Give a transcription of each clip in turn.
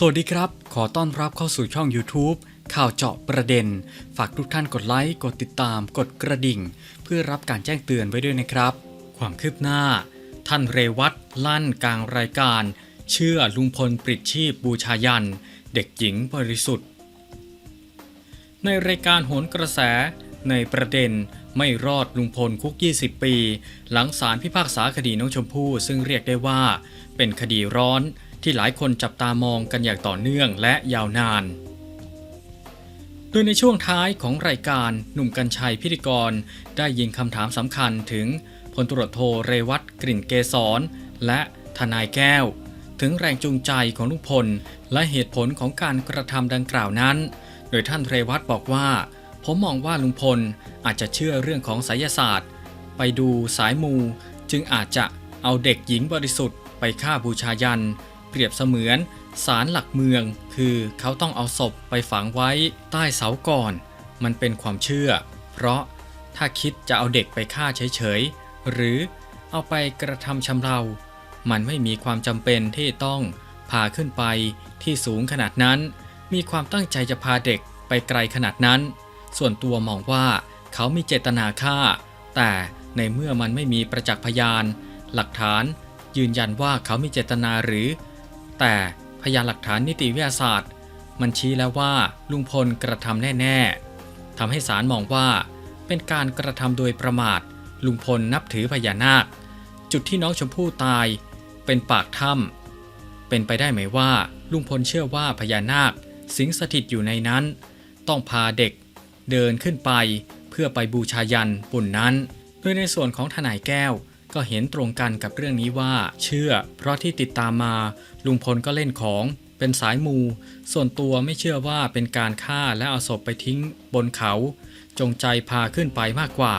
สวัสดีครับ ขอต้อนรับเข้าสู่ช่อง YouTube ข่าวเจาะประเด็น ฝากทุกท่านกดไลค์ กดติดตาม กดกระดิ่ง เพื่อรับการแจ้งเตือนไว้ด้วยนะครับ ความคืบหน้า ท่านเรวัตลั่นกลางรายการ เชื่อลุงพลปลิดชีพบูชายัน เด็กหญิงบริสุทธิ์ ในรายการโหนกระแส ในประเด็นไม่รอดลุงพลคุก 20 ปี หลังศาลพิพากษาคดีน้องชมพู่ซึ่งเรียกได้ว่า เป็นคดีร้อน ที่หลายคนจับตามองกันอย่างต่อเนื่องและยาวนาน โดยในช่วงท้ายของรายการหนุ่มกัญชัยพิธีกร ได้ยิงคำถามสำคัญถึงพลตรวจโทเรวัตกลิ่นเกษรและทนายแก้ว ถึงแรงจูงใจของลุงพล และเหตุผลของการกระทำดังกล่าวนั้น โดยท่านเรวัตบอกว่า ผมมองว่าลุงพลอาจจะเชื่อเรื่องของไสยศาสตร์ ไปดูสายมู จึงอาจจะเอาเด็กหญิงบริสุทธิ์ไปฆ่าบูชายัน เปรียบเสมือนศาลหลักเมือง คือเขาต้องเอาศพไปฝังไว้ใต้เสาก่อน มันเป็นความเชื่อ เพราะถ้าคิดจะเอาเด็กไปฆ่าเฉยๆ หรือเอาไปกระทำชำเรา มันไม่มีความจำเป็นที่ต้องพาขึ้นไปที่สูงขนาดนั้น มีความตั้งใจจะพาเด็กไปไกลขนาดนั้น ส่วนตัวมองว่าเขามีเจตนาฆ่า แต่ในเมื่อมันไม่มีประจักษ์พยาน หลักฐานยืนยันว่าเขามีเจตนาหรือ แต่พยานหลักฐานนิติวิทยาศาสตร์ มันชี้แล้วว่าลุงพลกระทำแน่ ๆทำให้ศาลมองว่าเป็นการกระทำโดยประมาท ลุงพลนับถือพญานาค จุดที่น้องชมพู่ตายเป็นปากถ้ำเป็นไปได้ไหมว่าลุงพลเชื่อว่าพญานาค สิงสถิตอยู่ในนั้น ต้องพาเด็กเดินขึ้นไปเพื่อไปบูชายันปุ่นนั้น โดยในส่วนของทนายแก้ว ก็เห็นตรงกันกับเรื่องนี้ว่า เชื่อ เพราะที่ติดตามมา ลุงพลก็เล่นของ เป็นสายมู ส่วนตัวไม่เชื่อว่าเป็นการฆ่าและเอาศพไปทิ้งบนเขา จงใจพาขึ้นไปมากกว่า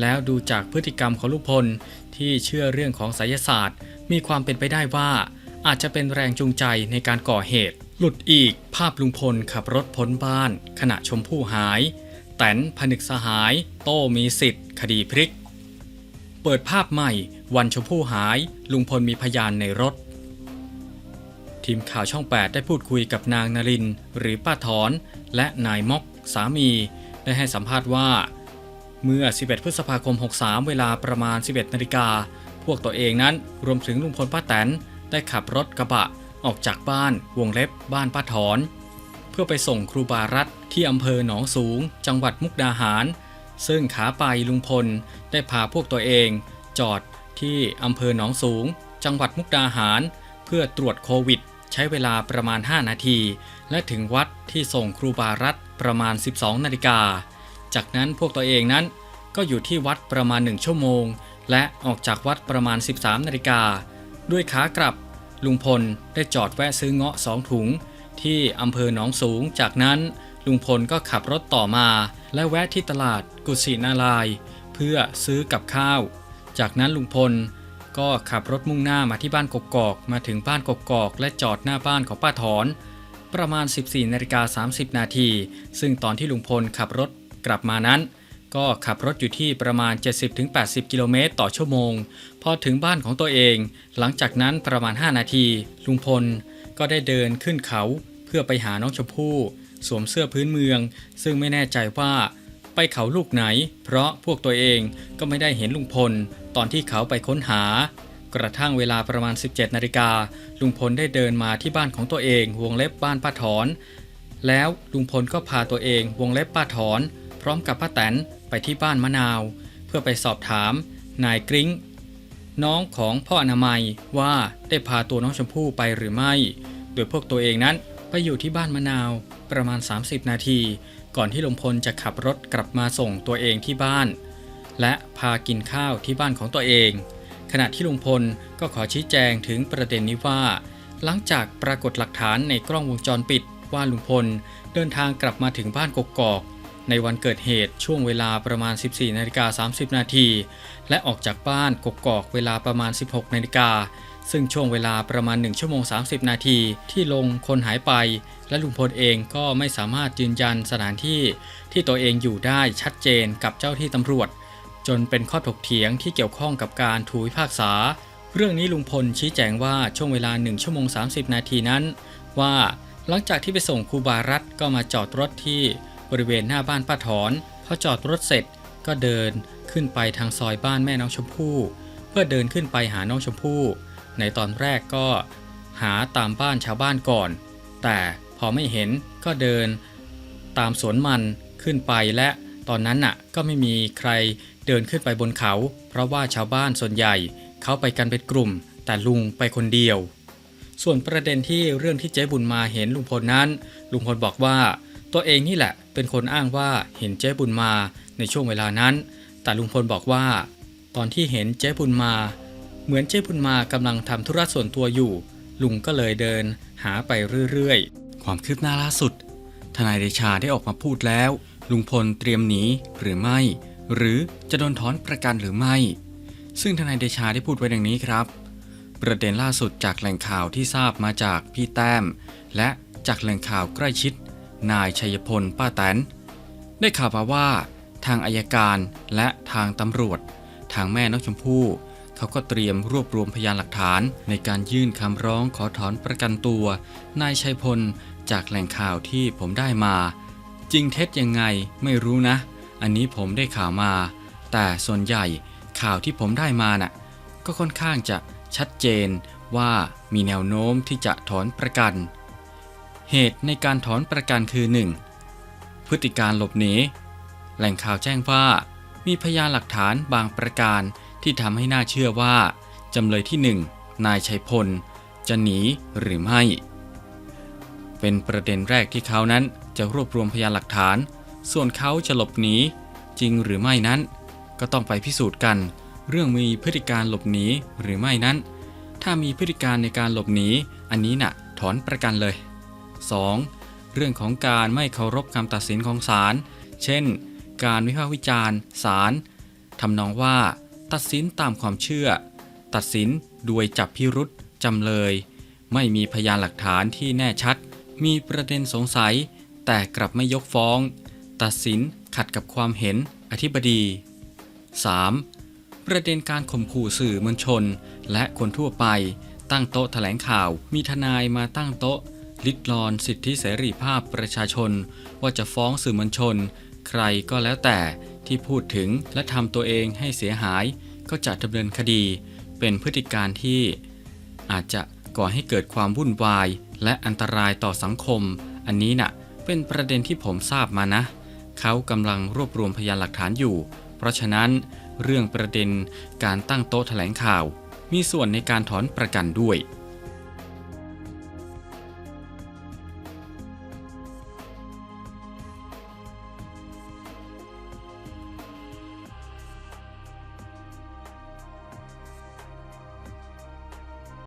แล้วดูจากพฤติกรรมของลุงพลที่เชื่อเรื่องของไสยศาสตร์ มีความเป็นไปได้ว่า อาจจะเป็นแรงจูงใจในการก่อเหตุ หลุดอีก ภาพลุงพลขับรถพ้นบ้าน ขณะชมพู่หาย แตนผนึกสหาย โต้มีสิทธิ์ คดีพลิก เปิดภาพใหม่วันชมพู่หาย ลุงพลมีพยานในรถ ทีมข่าวช่อง 8 ได้พูดคุยกับนางนริน หรือป้าถอน และนายม็อก สามี ได้ให้สัมภาษณ์ว่า เมื่อ 11 พฤษภาคม 63 เวลาประมาณ 11 นาฬิกา พวกตัวเองนั้นรวมถึงลุงพลป้าแตน ได้ขับรถกระบะออกจากบ้านวงเล็บบ้านป้าถอน เพื่อไปส่งครูบารัตที่อำเภอหนองสูง จังหวัดมุกดาหาร ซึ่งขาไปลุงพลได้พาพวกตัวเอง จอดที่อำเภอหนองสูง จังหวัดมุกดาหาร เพื่อตรวจโควิด ใช้เวลาประมาณ 5 นาที และถึงวัดที่ส่งครูบารัตประมาณ 12 นาฬิกา จากนั้นพวกตัวเองนั้น ก็อยู่ที่วัดประมาณ 1 ชั่วโมง และออกจากวัดประมาณ 13 นาฬิกา ด้วยขากลับ ลุงพลได้จอดแวะซื้อเงาะสองถุง ที่อำเภอหนองสูง จากนั้นลุงพลก็ขับรถต่อมา และแวะที่ตลาดกุศินารายเพื่อซื้อกับข้าว จากนั้นลุงพลก็ขับรถมุ่งหน้ามาที่บ้านกกอก มาถึงบ้านกกอก และจอดหน้าบ้านของป้าถอน ประมาณ 14นาฬิกา30 นาที ซึ่งตอนที่ลุงพลขับรถกลับมานั้น ก็ขับรถอยู่ที่ประมาณ 70-80 กิโลเมตรต่อชั่วโมง พอถึงบ้านของตัวเอง หลังจากนั้นประมาณ 5 นาที ลุงพลก็ได้เดินขึ้นเขาเพื่อไปหาน้องชมพู่ สวมเสื้อพื้นเมือง ซึ่งไม่แน่ใจว่าไปเขาลูกไหน เพราะพวกตัวเองก็ไม่ได้เห็นลุงพล ตอนที่เขาไปค้นหากระทั่งเวลาประมาณ 17 นาฬิกา ลุงพลได้เดินมาที่บ้านของตัวเอง วงเล็บบ้านป้าถอน แล้วลุงพลก็พาตัวเองวงเล็บป้าถอน พร้อมกับป้าแตนไปที่บ้านมะนาว เพื่อไปสอบถาม นายกริ้ง น้องของพ่ออนามัยว่าได้พาตัวน้องชมพู่ไปหรือไม่ โดยพวกตัวเองนั้นไปอยู่ที่บ้านมะนาว ประมาณ 30 นาที ก่อนที่ลุงพลจะขับรถกลับมาส่งตัวเองที่บ้าน และพากินข้าวที่บ้านของตัวเอง ขณะที่ลุงพลก็ขอชี้แจงถึงประเด็นนี้ว่า หลังจากปรากฏหลักฐานในกล้องวงจรปิดว่าลุงพลเดินทางกลับมาถึงบ้านกกอก ในวันเกิดเหตุช่วงเวลาประมาณ 14นาฬิกา30 นาที และออกจากบ้านกกอกเวลาประมาณ 16นาฬิกา ซึ่งช่วงเวลาประมาณ 1 ชั่วโมง 30 นาที ที่ลงคนหายไป และลุงพลเองก็ไม่สามารถยืนยันสถานที่ ที่ตัวเองอยู่ได้ชัดเจนกับเจ้าที่ตำรวจ จนเป็นข้อถกเถียงที่เกี่ยวข้องกับการถูพิพากษา เรื่องนี้ลุงพลชี้แจงว่าช่วงเวลา 1 ชั่วโมง 30 นาทีนั้น ว่าหลังจากที่ไปส่งครูบารัตก็มาจอดรถที่บริเวณหน้าบ้านป้าถอนพอจอดรถเสร็จก็เดินขึ้นไปทางซอยบ้านแม่น้องชมพู่ เพื่อเดินขึ้นไปหาน้องชมพู่ ในตอนแรกก็หาตามบ้านชาวบ้านก่อน แต่พอไม่เห็นก็เดินตามสวนมันขึ้นไปและตอนนั้นน่ะก็ไม่มีใครเดินขึ้นไปบนเขา เพราะว่าชาวบ้านส่วนใหญ่เขาไปกันเป็นกลุ่ม แต่ลุงไปคนเดียว ส่วนประเด็นที่เรื่องที่เจ๊บุญมาเห็นลุงพลนั้น ลุงพลบอกว่า ตัวเองนี่แหละเป็นคนอ้างว่าเห็นเจ๊บุญมาในช่วงเวลานั้น แต่ลุงพลบอกว่า ตอนที่เห็นเจ๊บุญมา เหมือนเจ๊บุญมากำลังทำธุระส่วนตัวอยู่ ลุงก็เลยเดินหาไปเรื่อยๆ ความคืบหน้าล่าสุด ทนายเดชาได้ออกมาพูดแล้ว ลุงพลเตรียมหนีหรือไม่ หรือจะโดนถอนประกันหรือไม่ ซึ่งทนายเดชาได้พูดไว้ดังนี้ครับ ประเด็นล่าสุดจากแหล่งข่าวที่ทราบมาจากพี่แต้ม และจากแหล่งข่าวใกล้ชิด นายชัยพลป้าแตนได้ข่าวมาว่า ทางอายการและทางตำรวจ ทางแม่น้องชมพู่ เขาก็เตรียมรวบรวมพยานหลักฐาน ในการยื่นคำร้องขอถอนประกันตัวนายชัยพล จากแหล่งข่าวที่ผมได้มา จริงเท็จยังไงไม่รู้นะ อันนี้ผมได้ข่าวมา แต่ส่วนใหญ่ข่าวที่ผมได้มาน่ะก็ค่อนข้างจะชัดเจนว่ามีแนวโน้มที่จะถอนประกัน เหตุในการถอนประกันคือ 1. พฤติการหลบหนีแหล่งข่าวแจ้งว่ามีพยานหลักฐานบางประการ ที่ทำให้น่าเชื่อว่าจำเลยที่1นายชัยพล จะหนีหรือไม่ เป็นประเด็นแรกที่เขานั้นจะรวบรวมพยานหลักฐาน ส่วนเขาจะหลบหนีจริงหรือไม่นั้น ก็ต้องไปพิสูจน์กัน เรื่องมีพฤติการหลบหนีหรือไม่นั้น ถ้ามีพฤติการในการหลบหนีอันนี้น่ะถอนประกันเลย 2. เรื่องของการไม่เคารพคำตัดสินของศาลเช่น การวิพากษ์วิจารณ์ศาลทำนองว่า ตัดสินตามความเชื่อ ตัดสินโดยจับพิรุษจำเลย ไม่มีพยานหลักฐานที่แน่ชัด มีประเด็นสงสัย แต่กลับไม่ยกฟ้อง ตัดสินขัดกับความเห็นอธิบดี 3. ประเด็นการข่มขู่สื่อมวลชน และคนทั่วไป ตั้งโต๊ะแถลงข่าว มีทนายมาตั้งโต๊ะ ลิดรอนสิทธิเสรีภาพประชาชน ว่าจะฟ้องสื่อมวลชน ใครก็แล้วแต่ ที่พูดถึงและทำตัวเองให้เสียหาย ก็จะดำเนินคดี เป็นพฤติการที่ อาจจะก่อให้เกิดความวุ่นวาย และอันตรายต่อสังคม อันนี้น่ะเป็นประเด็นที่ผมทราบมานะ เขากำลังรวบรวมพยานหลักฐานอยู่ เพราะฉะนั้นเรื่องประเด็นการตั้งโต๊ะแถลงข่าว มีส่วนในการถอนประกันด้วย